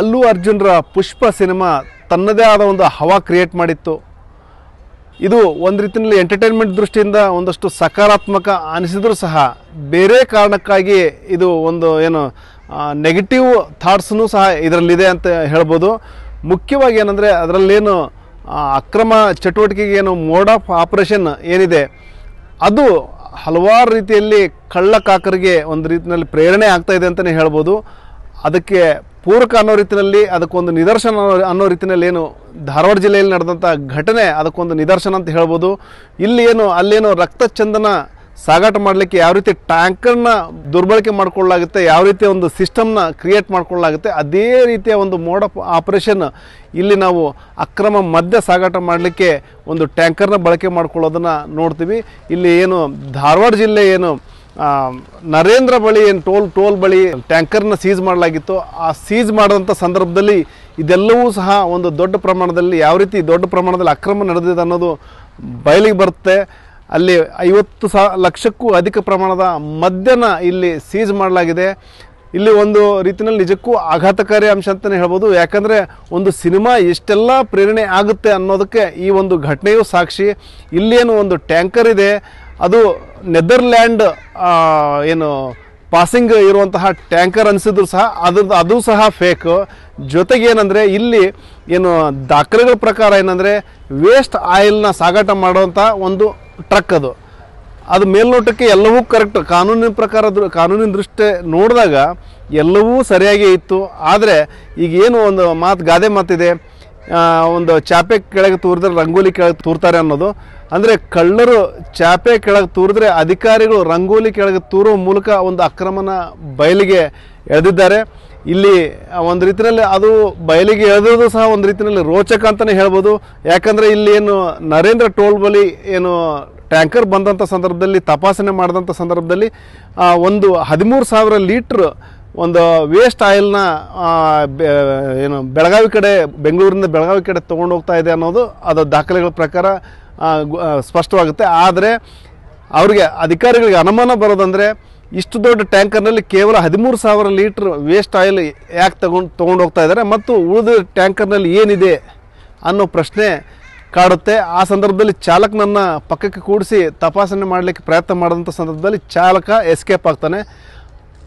ಅಲ್ಲು ಅರ್ಜುನ್ರ ಪುಷ್ಪ ಸಿನಿಮಾ ತನ್ನದೇ ಆದ ಒಂದು ಹವಾ ಕ್ರಿಯೇಟ್ ಮಾಡಿತ್ತು. ಇದು ಒಂದು ರೀತಿಯಲ್ಲಿ ಎಂಟರ್ಟೈನ್ಮೆಂಟ್ ದೃಷ್ಟಿಯಿಂದ ಒಂದಷ್ಟು ಸಕಾರಾತ್ಮಕ ಅನಿಸಿದರೂ ಸಹ ಬೇರೆ ಕಾರಣಕ್ಕಾಗಿ ಇದು ಒಂದು ಏನು ನೆಗೆಟಿವ್ ಥಾಟ್ಸ್ನು ಸಹ ಇದರಲ್ಲಿದೆ ಅಂತ ಹೇಳ್ಬೋದು. ಮುಖ್ಯವಾಗಿ ಏನಂದರೆ ಅದರಲ್ಲೇನು ಅಕ್ರಮ ಚಟುವಟಿಕೆಗೆ ಏನು ಮೋಡ್ ಆಫ್ ಆಪರೇಷನ್ ಏನಿದೆ, ಅದು ಹಲವಾರು ರೀತಿಯಲ್ಲಿ ಕಳ್ಳಕಾಕರಿಗೆ ಒಂದು ರೀತಿಯಲ್ಲಿ ಪ್ರೇರಣೆ ಆಗ್ತಾ ಇದೆ ಅಂತಲೇ ಹೇಳ್ಬೋದು. ಅದಕ್ಕೆ ಪೂರಕ ಅನ್ನೋ ರೀತಿಯಲ್ಲಿ ಅದಕ್ಕೊಂದು ನಿದರ್ಶನ ಅನ್ನೋ- ರೀತಿಯಲ್ಲಿ ಏನು ಧಾರವಾಡ ಜಿಲ್ಲೆಯಲ್ಲಿ ನಡೆದಂಥ ಘಟನೆ ಅದಕ್ಕೊಂದು ನಿದರ್ಶನ ಅಂತ ಹೇಳ್ಬೋದು. ಇಲ್ಲಿ ಏನು, ಅಲ್ಲೇನು ರಕ್ತ ಚಂದನ ಸಾಗಾಟ ಮಾಡಲಿಕ್ಕೆ ಯಾವ ರೀತಿ ಟ್ಯಾಂಕರ್ನ ದುರ್ಬಳಕೆ ಮಾಡ್ಕೊಳ್ಳಾಗುತ್ತೆ ಯಾವ ರೀತಿಯ ಒಂದು ಸಿಸ್ಟಮ್ನ ಕ್ರಿಯೇಟ್ ಮಾಡ್ಕೊಳ್ಳಾಗುತ್ತೆ ಅದೇ ರೀತಿಯ ಒಂದು ಮೋಡ ಆಪರೇಷನ್ ಇಲ್ಲಿ ನಾವು ಅಕ್ರಮ ಮದ್ಯ ಸಾಗಾಟ ಮಾಡಲಿಕ್ಕೆ ಒಂದು ಟ್ಯಾಂಕರ್ನ ಬಳಕೆ ಮಾಡ್ಕೊಳ್ಳೋದನ್ನು ನೋಡ್ತೀವಿ. ಇಲ್ಲಿ ಏನು ಧಾರವಾಡ ಜಿಲ್ಲೆ ಏನು ನರೇಂದ್ರ ಬಳಿ ಏನು ಟೋಲ್ ಟೋಲ್ ಬಳಿ ಟ್ಯಾಂಕರ್ನ ಸೀಸ್ ಮಾಡಲಾಗಿತ್ತು. ಆ ಸೀಸ್ ಮಾಡಿದಂಥ ಸಂದರ್ಭದಲ್ಲಿ ಇದೆಲ್ಲವೂ ಸಹ ಒಂದು ದೊಡ್ಡ ಪ್ರಮಾಣದಲ್ಲಿ ಯಾವ ರೀತಿ ದೊಡ್ಡ ಪ್ರಮಾಣದಲ್ಲಿ ಅಕ್ರಮ ನಡೆದಿದೆ ಅನ್ನೋದು ಬಯಲಿಗೆ ಬರುತ್ತೆ. ಅಲ್ಲಿ ಐವತ್ತು ಸಾ, ಲಕ್ಷಕ್ಕೂ ಅಧಿಕ ಪ್ರಮಾಣದ ಮದ್ಯನ ಇಲ್ಲಿ ಸೀಸ್ ಮಾಡಲಾಗಿದೆ. ಇಲ್ಲಿ ಒಂದು ರೀತಿಯಲ್ಲಿ ನಿಜಕ್ಕೂ ಆಘಾತಕಾರಿ ಅಂಶ ಅಂತಲೇ ಹೇಳ್ಬೋದು. ಯಾಕಂದರೆ ಒಂದು ಸಿನಿಮಾ ಎಷ್ಟೆಲ್ಲ ಪ್ರೇರಣೆ ಆಗುತ್ತೆ ಅನ್ನೋದಕ್ಕೆ ಈ ಒಂದು ಘಟನೆಯೂ ಸಾಕ್ಷಿ. ಇಲ್ಲೇನು ಒಂದು ಟ್ಯಾಂಕರ್ ಇದೆ. ಅದು ನೆದರ್ಲ್ಯಾಂಡ್ ಏನು, ಪಾಸಿಂಗ್ ಇರುವಂತಹ ಟ್ಯಾಂಕರ್ ಅನಿಸಿದ್ರು ಸಹ ಅದ್ರದ್ದು ಅದು ಸಹ ಫೇಕ್ ಜೊತೆಗೆ ಏನಂದರೆ ಇಲ್ಲಿ ಏನು ದಾಖಲೆಗಳ ಪ್ರಕಾರ ಏನಂದರೆ ವೇಸ್ಟ್ ಆಯಿಲ್ನ ಸಾಗಾಟ ಮಾಡುವಂಥ ಒಂದು ಟ್ರಕ್ ಅದು. ಅದು ಮೇಲ್ನೋಟಕ್ಕೆ ಎಲ್ಲವೂ ಕರೆಕ್ಟ್ ಕಾನೂನಿನ ಪ್ರಕಾರ ಕಾನೂನಿನ ದೃಷ್ಟಿ ನೋಡಿದಾಗ ಎಲ್ಲವೂ ಸರಿಯಾಗಿ ಇತ್ತು. ಆದರೆ, ಈಗ ಏನು ಒಂದು ಮಾತು, ಗಾದೆ ಮಾತಿದೆ. ಒಂದು ಚಾಪೆ ಕೆಳಗೆ ತೂರಿದ್ರೆ ರಂಗೋಲಿ ಕೆಳಗೆ ತೂರ್ತಾರೆ ಅನ್ನೋದು. ಅಂದರೆ ಕಳ್ಳರು ಚಾಪೆ ಕೆಳಗೆ ತೂರಿದ್ರೆ ಅಧಿಕಾರಿಗಳು ರಂಗೋಲಿ ಕೆಳಗೆ ತೂರುವ ಮೂಲಕ ಒಂದು ಅಕ್ರಮನ ಬಯಲಿಗೆ ಎಳೆದಿದ್ದಾರೆ. ಇಲ್ಲಿ ಒಂದು ರೀತಿಯಲ್ಲಿ ಅದು ಬಯಲಿಗೆ ಎಳೆದಿರೋದು ಸಹ ಒಂದು ರೀತಿಯಲ್ಲಿ ರೋಚಕ ಅಂತಲೇ ಹೇಳ್ಬೋದು. ಯಾಕಂದರೆ ಇಲ್ಲಿ ಏನು ನರೇಂದ್ರ ಟೋಲ್ ಬಳಿ ಏನು ಟ್ಯಾಂಕರ್ ಬಂದಂಥ ಸಂದರ್ಭದಲ್ಲಿ, ತಪಾಸಣೆ ಮಾಡಿದಂಥ ಸಂದರ್ಭದಲ್ಲಿ ಒಂದು ಹದಿಮೂರು ಸಾವಿರ ಲೀಟ್ರ್ ಒಂದು ವೇಸ್ಟ್ ಆಯಿಲ್ನ ಏನು, ಬೆಳಗಾವಿ ಕಡೆ, ಬೆಂಗಳೂರಿಂದ ಬೆಳಗಾವಿ ಕಡೆ ಹೋಗ್ತಾ ಇದೆ ಅನ್ನೋದು ಅದು ದಾಖಲೆಗಳ ಪ್ರಕಾರ ಸ್ಪಷ್ಟವಾಗುತ್ತೆ. ಆದರೆ ಅವರಿಗೆ, ಅಧಿಕಾರಿಗಳಿಗೆ ಅನುಮಾನ ಬರೋದಂದರೆ ಇಷ್ಟು ದೊಡ್ಡ ಟ್ಯಾಂಕರ್ನಲ್ಲಿ ಕೇವಲ ಹದಿಮೂರು ಸಾವಿರ ಲೀಟ್ರ್ ವೇಸ್ಟ್ ಆಯಿಲ್ ಯಾಕೆ ತಗೊಂಡು, ತೊಗೊಂಡು ಹೋಗ್ತಾ ಇದ್ದಾರೆ ಮತ್ತು ಉಳಿದ ಟ್ಯಾಂಕರ್ನಲ್ಲಿ ಏನಿದೆ ಅನ್ನೋ ಪ್ರಶ್ನೆ ಕಾಡುತ್ತೆ. ಆ ಸಂದರ್ಭದಲ್ಲಿ ಚಾಲಕನನ್ನು ಪಕ್ಕಕ್ಕೆ ಕೂಡಿಸಿ ತಪಾಸಣೆ ಮಾಡಲಿಕ್ಕೆ ಪ್ರಯತ್ನ ಮಾಡಿದಂಥ ಸಂದರ್ಭದಲ್ಲಿ ಚಾಲಕ ಎಸ್ಕೇಪ್ ಆಗ್ತಾನೆ.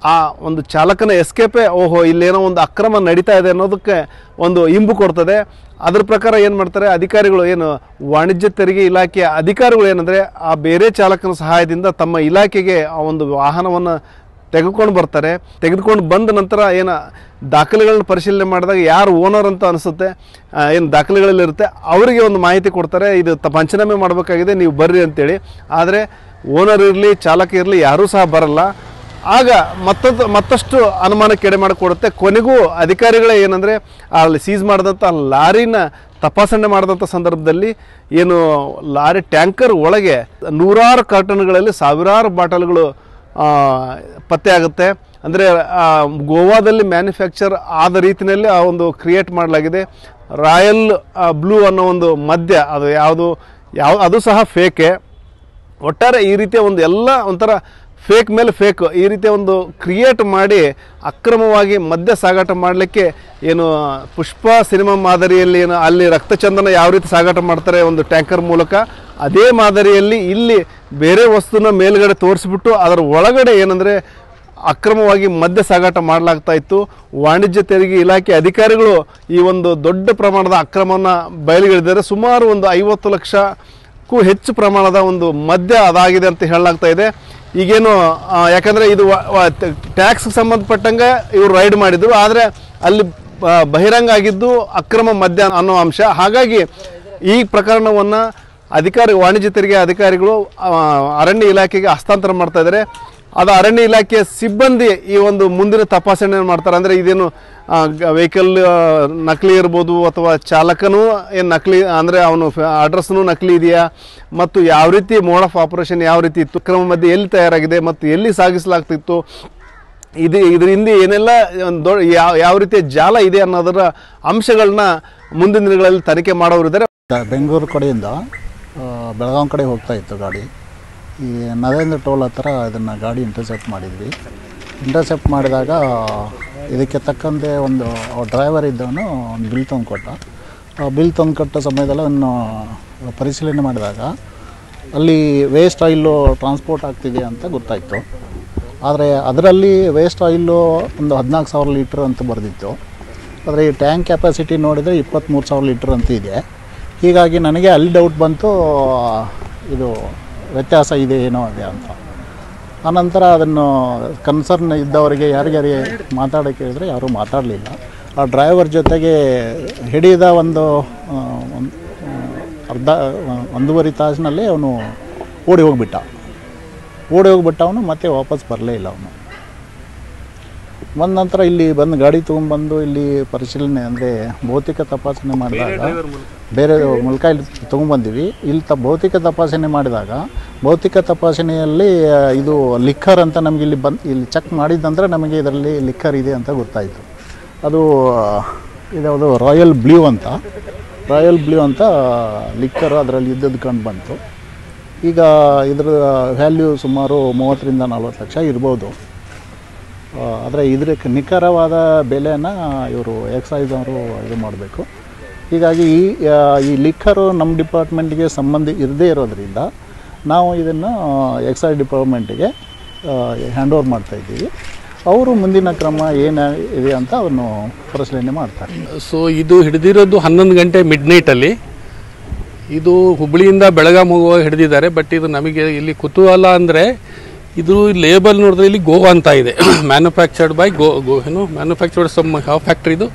ಆ ಒಂದು ಚಾಲಕನ ಎಸ್ಕೇಪೇ, ಓಹೋ, ಇಲ್ಲೇನೋ ಒಂದು ಅಕ್ರಮ ನಡೀತಾ ಇದೆ ಅನ್ನೋದಕ್ಕೆ ಒಂದು ಇಂಬು ಕೊಡ್ತದೆ. ಅದ್ರ ಪ್ರಕಾರ ಏನು ಮಾಡ್ತಾರೆ, ಅಧಿಕಾರಿಗಳು ಏನು ವಾಣಿಜ್ಯ ತೆರಿಗೆ ಇಲಾಖೆಯ ಅಧಿಕಾರಿಗಳು ಏನಂದರೆ, ಆ ಬೇರೆ ಚಾಲಕನ ಸಹಾಯದಿಂದ ತಮ್ಮ ಇಲಾಖೆಗೆ ಆ ಒಂದು ವಾಹನವನ್ನು ತೆಗೆದುಕೊಂಡು ಬರ್ತಾರೆ. ತೆಗೆದುಕೊಂಡು ಬಂದ ನಂತರ ಏನು ದಾಖಲೆಗಳನ್ನ ಪರಿಶೀಲನೆ ಮಾಡಿದಾಗ ಯಾರು ಓನರ್ ಅಂತ ಅನಿಸುತ್ತೆ ಏನು ದಾಖಲೆಗಳಲ್ಲಿರುತ್ತೆ ಅವರಿಗೆ ಒಂದು ಮಾಹಿತಿ ಕೊಡ್ತಾರೆ, ಇದು ತ, ಪಂಚನಾಮೆ ಮಾಡಬೇಕಾಗಿದೆ, ನೀವು ಬರ್ರಿ ಅಂತೇಳಿ. ಆದರೆ ಓನರ್ ಇರಲಿ, ಚಾಲಕ ಇರಲಿ, ಯಾರೂ ಸಹ ಬರಲ್ಲ. ಆಗ ಮತ್ತೊಂದು ಮತ್ತಷ್ಟು ಅನುಮಾನಕ್ಕೆ ಎಡೆ ಮಾಡಿಕೊಡುತ್ತೆ. ಕೊನೆಗೂ ಅಧಿಕಾರಿಗಳೇ ಏನಂದರೆ ಅಲ್ಲಿ ಸೀಸ್ ಮಾಡಿದಂಥ ಲಾರಿನ ತಪಾಸಣೆ ಮಾಡಿದಂಥ ಸಂದರ್ಭದಲ್ಲಿ ಏನು ಲಾರಿ ಟ್ಯಾಂಕರ್ ಒಳಗೆ ನೂರಾರು ಕಾರ್ಟನ್ಗಳಲ್ಲಿ ಸಾವಿರಾರು ಬಾಟಲ್ಗಳು ಪತ್ತೆ ಆಗುತ್ತೆ. ಅಂದರೆ ಗೋವಾದಲ್ಲಿ ಮ್ಯಾನುಫ್ಯಾಕ್ಚರ್ ಆದ ರೀತಿಯಲ್ಲಿ ಆ ಒಂದು ಕ್ರಿಯೇಟ್ ಮಾಡಲಾಗಿದೆ. ರಾಯಲ್ ಬ್ಲೂ ಅನ್ನೋ ಒಂದು ಮದ್ಯ, ಅದು ಯಾವುದು ಯಾವ ಅದು ಸಹ ಫೇಕೆ. ಒಟ್ಟಾರೆ ಈ ರೀತಿಯ ಒಂದು ಎಲ್ಲ ಒಂಥರ ಫೇಕ್ ಮೇಲೆ ಫೇಕ್ ಈ ರೀತಿಯ ಒಂದು ಕ್ರಿಯೇಟ್ ಮಾಡಿ ಅಕ್ರಮವಾಗಿ ಮದ್ಯ ಸಾಗಾಟ ಮಾಡಲಿಕ್ಕೆ ಏನು ಪುಷ್ಪ ಸಿನಿಮಾ ಮಾದರಿಯಲ್ಲಿ ಏನು ಅಲ್ಲಿ ರಕ್ತಚಂದನ ಯಾವ ರೀತಿ ಸಾಗಾಟ ಮಾಡ್ತಾರೆ ಒಂದು ಟ್ಯಾಂಕರ್ ಮೂಲಕ, ಅದೇ ಮಾದರಿಯಲ್ಲಿ ಇಲ್ಲಿ ಬೇರೆ ವಸ್ತುನ ಮೇಲುಗಡೆ ತೋರಿಸ್ಬಿಟ್ಟು ಅದರ ಒಳಗಡೆ ಏನಂದರೆ ಅಕ್ರಮವಾಗಿ ಮದ್ಯ ಸಾಗಾಟ ಮಾಡಲಾಗ್ತಾ ಇತ್ತು. ವಾಣಿಜ್ಯ ತೆರಿಗೆ ಇಲಾಖೆ ಅಧಿಕಾರಿಗಳು ಈ ಒಂದು ದೊಡ್ಡ ಪ್ರಮಾಣದ ಅಕ್ರಮವನ್ನು ಬಯಲಿಗೆಳೆದಿದ್ದಾರೆ. ಸುಮಾರು ಒಂದು ಐವತ್ತು ಲಕ್ಷಕ್ಕೂ ಹೆಚ್ಚು ಪ್ರಮಾಣದ ಒಂದು ಮದ್ಯ ಅದಾಗಿದೆ ಅಂತ ಹೇಳಲಾಗ್ತಾ ಇದೆ. ಈಗೇನು ಯಾಕಂದ್ರೆ ಇದು ಟ್ಯಾಕ್ಸ್ ಸಂಬಂಧಪಟ್ಟಂಗೆ ಇವರು ರೈಡ್ ಮಾಡಿದ್ರು. ಆದರೆ ಅಲ್ಲಿ ಬಹಿರಂಗ ಆಗಿದ್ದು ಅಕ್ರಮ ಮದ್ಯ ಅನ್ನೋ ಅಂಶ. ಹಾಗಾಗಿ ಈ ಪ್ರಕರಣವನ್ನು ಅಧಿಕಾರಿ ವಾಣಿಜ್ಯ ತೆರಿಗೆ ಅಧಿಕಾರಿಗಳು ಅರಣ್ಯ ಇಲಾಖೆಗೆ ಹಸ್ತಾಂತರ ಮಾಡ್ತಾ ಇದ್ದಾರೆ ಅದು ಅರಣ್ಯ ಇಲಾಖೆಯ ಸಿಬ್ಬಂದಿ ಈ ಒಂದು ಮುಂದಿನ ತಪಾಸಣೆ ಮಾಡ್ತಾರೆ. ಅಂದರೆ ಇದೇನು ವೆಹಿಕಲ್ ನಕಲಿ ಇರ್ಬೋದು ಅಥವಾ ಚಾಲಕನೂ ಏನು ನಕಲಿ, ಅಂದರೆ ಅವನು ಅಡ್ರೆಸ್ನೂ ನಕಲಿ ಇದೆಯಾ? ಮತ್ತು ಯಾವ ರೀತಿ ಮೋಡ್ ಆಫ್ ಆಪರೇಷನ್ ಯಾವ ರೀತಿ ಇತ್ತು? ಕ್ರಮ ಮಧ್ಯೆ ಎಲ್ಲಿ ತಯಾರಾಗಿದೆ? ಮತ್ತು ಎಲ್ಲಿ ಸಾಗಿಸಲಾಗ್ತಿತ್ತು? ಇದು ಇದ್ರ ಹಿಂದೆ ಏನೆಲ್ಲ ಒಂದು ದೊಡ್ಡ ಯಾವ ಯಾವ ರೀತಿಯ ಜಾಲ ಇದೆ ಅನ್ನೋದರ ಅಂಶಗಳನ್ನ ಮುಂದಿನ ದಿನಗಳಲ್ಲಿ ತನಿಖೆ ಮಾಡೋರಿದ್ದಾರೆ. ಇದ್ದಾರೆ ಬೆಂಗಳೂರು ಕಡೆಯಿಂದ ಬೆಳಗಾವಿ ಬೆಳಗಾಂ ಕಡೆ ಹೋಗ್ತಾ ಇತ್ತು ಗಾಡಿ. ಈ ನರೇಂದ್ರ ಟೋಲ್ ಹತ್ರ ಇದನ್ನು ಗಾಡಿ ಇಂಟರ್ಸೆಪ್ಟ್ ಮಾಡಿದ್ವಿ. ಇಂಟರ್ಸೆಪ್ಟ್ ಮಾಡಿದಾಗ ಇದಕ್ಕೆ ತಕ್ಕಂತೆ ಒಂದು ಡ್ರೈವರ್ ಇದ್ದವನು ಒಂದು ಬಿಲ್ ತಂದು ಕೊಟ್ಟ ಆ ಬಿಲ್ ತಂದು ಕೊಟ್ಟ ಸಮಯದಲ್ಲಿ ಅದನ್ನು ಪರಿಶೀಲನೆ ಮಾಡಿದಾಗ ಅಲ್ಲಿ ವೇಸ್ಟ್ ಆಯಿಲು ಟ್ರಾನ್ಸ್ಪೋರ್ಟ್ ಆಗ್ತಿದೆ ಅಂತ ಗೊತ್ತಾಯಿತು. ಆದರೆ ಅದರಲ್ಲಿ ವೇಸ್ಟ್ ಆಯಿಲು ಒಂದು ಹದಿನಾಲ್ಕು ಸಾವಿರ ಲೀಟ್ರ್ ಅಂತ ಬರೆದಿತ್ತು. ಆದರೆ ಈ ಟ್ಯಾಂಕ್ ಕೆಪಾಸಿಟಿ ನೋಡಿದರೆ ಇಪ್ಪತ್ತ್ಮೂರು ಸಾವಿರ ಲೀಟ್ರ್ ಅಂತ ಇದೆ. ಹೀಗಾಗಿ ನನಗೆ ಅಲ್ಲಿ ಡೌಟ್ ಬಂತು ಇದು ವ್ಯತ್ಯಾಸ ಇದೆ ಏನೋ ಅದೇ ಅಂತ. ಆನಂತರ ಅದನ್ನು ಕನ್ಸರ್ನ್ ಇದ್ದವರಿಗೆ, ಯಾರಿಗಾರಿಗೆ ಮಾತಾಡೋಕ್ಕೆ ಹೇಳಿದ್ರೆ ಯಾರೂ ಮಾತಾಡಲಿಲ್ಲ. ಆ ಡ್ರೈವರ್ ಜೊತೆಗೆ ಹಿಡಿದ ಒಂದು ಅರ್ಧ ಒಂದೂವರೆ ತಾಸಿನಲ್ಲಿ ಅವನು ಓಡಿ ಹೋಗಿಬಿಟ್ಟ. ಓಡಿ ಹೋಗಿಬಿಟ್ಟ ಅವನು, ಮತ್ತೆ ವಾಪಸ್ ಬರಲೇ ಇಲ್ಲ ಅವನು. ಬಂದ ನಂತರ ಇಲ್ಲಿ ಬಂದು ಗಾಡಿ ತೊಗೊಂಡ್ಬಂದು ಇಲ್ಲಿ ಪರಿಶೀಲನೆ ಅಂದರೆ ಭೌತಿಕ ತಪಾಸಣೆ ಮಾಡಿದಾಗ ಬೇರೆ ಮೂಲಕ ಇಲ್ಲಿ ತೊಗೊಂಡ್ಬಂದಿವಿ. ಇಲ್ಲಿ ತ ಭೌತಿಕ ತಪಾಸಣೆ ಮಾಡಿದಾಗ, ಭೌತಿಕ ತಪಾಸಣೆಯಲ್ಲಿ ಇದು ಲಿಕ್ಕರ್ ಅಂತ ನಮಗೆ ಇಲ್ಲಿ ಬಂದು, ಇಲ್ಲಿ ಚೆಕ್ ಮಾಡಿದ್ದಂದ್ರೆ ನಮಗೆ ಇದರಲ್ಲಿ ಲಿಕ್ಕರ್ ಇದೆ ಅಂತ ಗೊತ್ತಾಯಿತು. ಅದು ಇದ್ಯಾವುದು ರಾಯಲ್ ಬ್ಲೂ ಅಂತ. ರಾಯಲ್ ಬ್ಲೂ ಅಂತ ಲಿಕ್ಕರ್ ಅದರಲ್ಲಿ ಇದ್ದದ್ದು ಕಂಡು ಬಂತು. ಈಗ ಇದರ ವ್ಯಾಲ್ಯೂ ಸುಮಾರು ಮೂವತ್ತರಿಂದ ನಲ್ವತ್ತು ಲಕ್ಷ ಇರ್ಬೋದು. ಆದರೆ ಇದಕ್ಕೆ ನಿಖರವಾದ ಬೆಲೆಯನ್ನು ಇವರು ಎಕ್ಸೈಸ್ ಅವರು ಇದು ಮಾಡಬೇಕು. ಹೀಗಾಗಿ ಈ ಈ ಲಿಕ್ಕರು ನಮ್ಮ ಡಿಪಾರ್ಟ್ಮೆಂಟ್ಗೆ ಸಂಬಂಧ ಇರದೇ ಇರೋದ್ರಿಂದ ನಾವು ಇದನ್ನು ಎಕ್ಸೈಸ್ ಡಿಪಾರ್ಟ್ಮೆಂಟಿಗೆ ಹ್ಯಾಂಡ್ ಓವರ್ ಮಾಡ್ತಾಯಿದ್ದೀವಿ ಅವರು ಮುಂದಿನ ಕ್ರಮ ಏನು ಇದೆ ಅಂತ ಅವನು ಪರಿಶೀಲನೆ ಮಾಡ್ತಾರೆ ಸೊ ಇದು ಹಿಡಿದಿರೋದು ಹನ್ನೊಂದು ಗಂಟೆ ಮಿಡ್ ನೈಟಲ್ಲಿ ಇದು ಹುಬ್ಬಳ್ಳಿಯಿಂದ ಬೆಳಗಾಂ ಹೋಗುವಾಗ ಹಿಡಿದಿದ್ದಾರೆ ಬಟ್ ಇದು ನಮಗೆ ಇಲ್ಲಿ ಕುತೂಹಲ ಅಂದರೆ, ಇದು ಲೇಬಲ್ ನೋಡಿದ್ರೆ ಇಲ್ಲಿ ಗೋವಾ ಅಂತ ಇದೆ. ಮ್ಯಾನುಫ್ಯಾಕ್ಚರ್ಡ್ ಬೈ ಗೋ ಗೋ ಏನು? ಮ್ಯಾನುಫ್ಯಾಕ್ಚರ್ಡ್ ಸಮ್ ಯಾವ ಫ್ಯಾಕ್ಟ್ರಿದು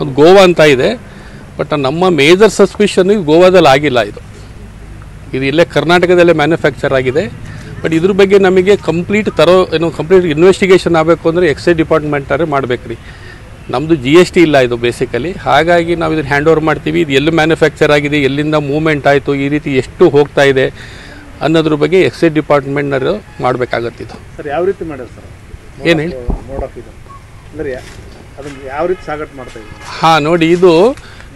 ಒಂದು ಗೋವಾ ಅಂತ ಇದೆ. ಬಟ್ ನಮ್ಮ ಮೇಜರ್ ಸಸ್ಪಿಷನ್ ಗೋವಾದಲ್ಲಿ ಆಗಿಲ್ಲ ಇದು. ಇದು ಇಲ್ಲೇ ಕರ್ನಾಟಕದಲ್ಲೇ ಮ್ಯಾನುಫ್ಯಾಕ್ಚರ್ ಆಗಿದೆ. ಬಟ್ ಇದ್ರ ಬಗ್ಗೆ ನಮಗೆ ಕಂಪ್ಲೀಟ್ ತರೋ ಏನು ಕಂಪ್ಲೀಟ್ ಇನ್ವೆಸ್ಟಿಗೇಷನ್ ಆಗಬೇಕು ಅಂದರೆ ಎಕ್ಸೈಸ್ ಡಿಪಾರ್ಟ್ಮೆಂಟರೇ ಮಾಡ್ಬೇಕು ರೀ ನಮ್ಮದು ಜಿ ಎಸ್ ಟಿ ಇಲ್ಲ ಇದು ಬೇಸಿಕಲಿ ಹಾಗಾಗಿ ನಾವು ಇದನ್ನು ಹ್ಯಾಂಡ್ ಓವರ್ ಮಾಡ್ತೀವಿ. ಇದು ಎಲ್ಲಿ ಮ್ಯಾನುಫ್ಯಾಕ್ಚರ್ ಆಗಿದೆ ಎಲ್ಲಿಂದ ಮೂವ್ಮೆಂಟ್ ಆಯಿತು ಈ ರೀತಿ ಎಷ್ಟು ಹೋಗ್ತಾ ಇದೆ ಅನ್ನೋದ್ರ ಬಗ್ಗೆ ಎಕ್ಸೈಸ್ ಡಿಪಾರ್ಟ್ಮೆಂಟ್ನವರು ಮಾಡಬೇಕಾಗತ್ತೆ ಇದು. ಸರ್ ಯಾವ ರೀತಿ ಮಾಡೋದು ಸರ್? ಏನು ಹೇಳಿ? ಅಂದರೆ ಯಾವ ರೀತಿ ಸಾಗಾಟ ಮಾಡ್ತಾ ಹಾಂ ನೋಡಿ ಇದು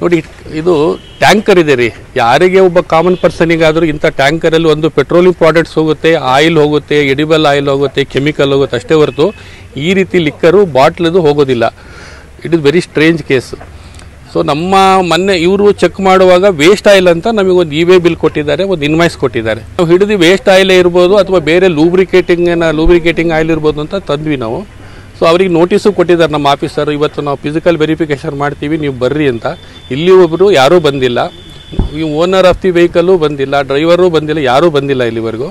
ನೋಡಿ, ಇದು ಟ್ಯಾಂಕರ್ ಇದೆ ರೀ. ಯಾರಿಗೆ ಒಬ್ಬ ಕಾಮನ್ ಪರ್ಸನಿಗಾದರೂ ಇಂಥ ಟ್ಯಾಂಕರಲ್ಲಿ ಒಂದು ಪೆಟ್ರೋಲಿಂಗ್ ಪ್ರಾಡಕ್ಟ್ಸ್ ಹೋಗುತ್ತೆ ಆಯಿಲ್ ಹೋಗುತ್ತೆ ಎಡಿಬಲ್ ಆಯಿಲ್ ಹೋಗುತ್ತೆ ಕೆಮಿಕಲ್ ಹೋಗುತ್ತೆ, ಅಷ್ಟೇ ಹೊರತು ಈ ರೀತಿ ಲಿಕ್ಕರು ಬಾಟ್ಲದು ಹೋಗೋದಿಲ್ಲ. It is very strange case so ನಮ್ಮ ಮೊನ್ನೆ ಇವರು ಚೆಕ್ ಮಾಡುವಾಗ ವೇಸ್ಟ್ ಆಯಿಲ್ ಅಂತ ನಮಗೆ ಒಂದು ಇ ವೇ ಬಿಲ್ ಕೊಟ್ಟಿದ್ದಾರೆ, ಒಂದು ಇನ್ವಾಯ್ಸ್ ಕೊಟ್ಟಿದ್ದಾರೆ. ನಾವು ಹಿಡಿದು ವೇಸ್ಟ್ ಆಯಿಲೇ ಇರ್ಬೋದು ಅಥವಾ ಬೇರೆ ಲೂಬ್ರಿಕೇಟಿಂಗ್ ಲೂಬ್ರಿಕೇಟಿಂಗ್ ಆಯಿಲ್ ಇರ್ಬೋದು ಅಂತ ತಂದ್ವಿ ನಾವು. ಸೊ ಅವ್ರಿಗೆ ನೋಟಿಸು ಕೊಟ್ಟಿದ್ದಾರೆ ನಮ್ಮ ಆಫೀಸರ್ ಇವತ್ತು ನಾವು ಫಿಸಿಕಲ್ ವೆರಿಫಿಕೇಷನ್ ಮಾಡ್ತೀವಿ ನೀವು ಬರ್ರಿ ಅಂತ. ಇಲ್ಲಿ ಒಬ್ಬರು ಯಾರೂ ಬಂದಿಲ್ಲ. ಈ ಓನರ್ ಆಫ್ ದಿ ವೆಹಿಕಲ್ಲು ಬಂದಿಲ್ಲ ಡ್ರೈವರು ಬಂದಿಲ್ಲ ಯಾರೂ ಬಂದಿಲ್ಲ ಇಲ್ಲಿವರೆಗೂ.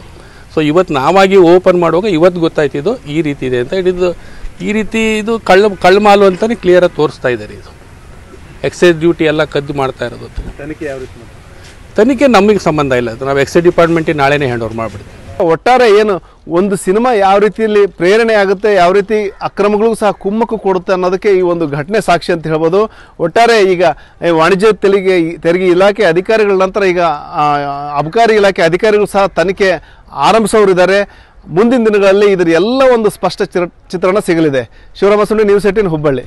ಸೊ ಇವತ್ತು ನಾವಾಗಿ ಓಪನ್ ಮಾಡುವಾಗ ಇವತ್ತು ಗೊತ್ತಾಯ್ತಿದ್ದು ಈ ರೀತಿ ಇದೆ ಅಂತ ಇದು ಈ ರೀತಿ ಇದು ಕಳ್ಳ ಕಳ್ಳಮಾಲು ಅಂತಲೇ ಕ್ಲಿಯರಾಗಿ ತೋರಿಸ್ತಾ ಇದ್ದಾರೆ ಇದು. ಎಕ್ಸೈಸ್ ಡ್ಯೂಟಿ ಎಲ್ಲ ಕದ್ದು ಮಾಡ್ತಾ ಇರೋದು ತನಿಖೆ ಯಾವ ರೀತಿ ತನಿಖೆ ನಮಗೆ ಸಂಬಂಧ ಇಲ್ಲ. ಅದು ನಾವು ಎಕ್ಸೈಸ್ ಡಿಪಾರ್ಟ್ಮೆಂಟಿಗೆ ನಾಳೆನೇ ಹ್ಯಾಂಡ್ ಓವರ್ ಮಾಡಿಬಿಡ್ತೀವಿ. ಒಟ್ಟಾರೆ ಏನು ಒಂದು ಸಿನಿಮಾ ಯಾವ ರೀತಿಯಲ್ಲಿ ಪ್ರೇರಣೆ ಆಗುತ್ತೆ, ಯಾವ ರೀತಿ ಅಕ್ರಮಗಳಿಗೂ ಸಹ ಕುಮ್ಮಕ್ಕು ಕೊಡುತ್ತೆ ಅನ್ನೋದಕ್ಕೆ ಈ ಒಂದು ಘಟನೆ ಸಾಕ್ಷಿ ಅಂತ ಹೇಳ್ಬೋದು. ಒಟ್ಟಾರೆ ಈಗ ವಾಣಿಜ್ಯ ತೆರಿಗೆ ತೆರಿಗೆ ಇಲಾಖೆ ಅಧಿಕಾರಿಗಳ ನಂತರ ಈಗ ಅಬಕಾರಿ ಇಲಾಖೆ ಅಧಿಕಾರಿಗಳು ಸಹ ತನಿಖೆ ಆರಂಭಿಸೋರಿದ್ದಾರೆ. ಮುಂದಿನ ದಿನಗಳಲ್ಲಿ ಇದರ ಎಲ್ಲ ಒಂದು ಸ್ಪಷ್ಟ ಚಿತ್ರ, ಚಿತ್ರಣ ಸಿಗಲಿದೆ. Shivarama Sundi news eighteen Hubballi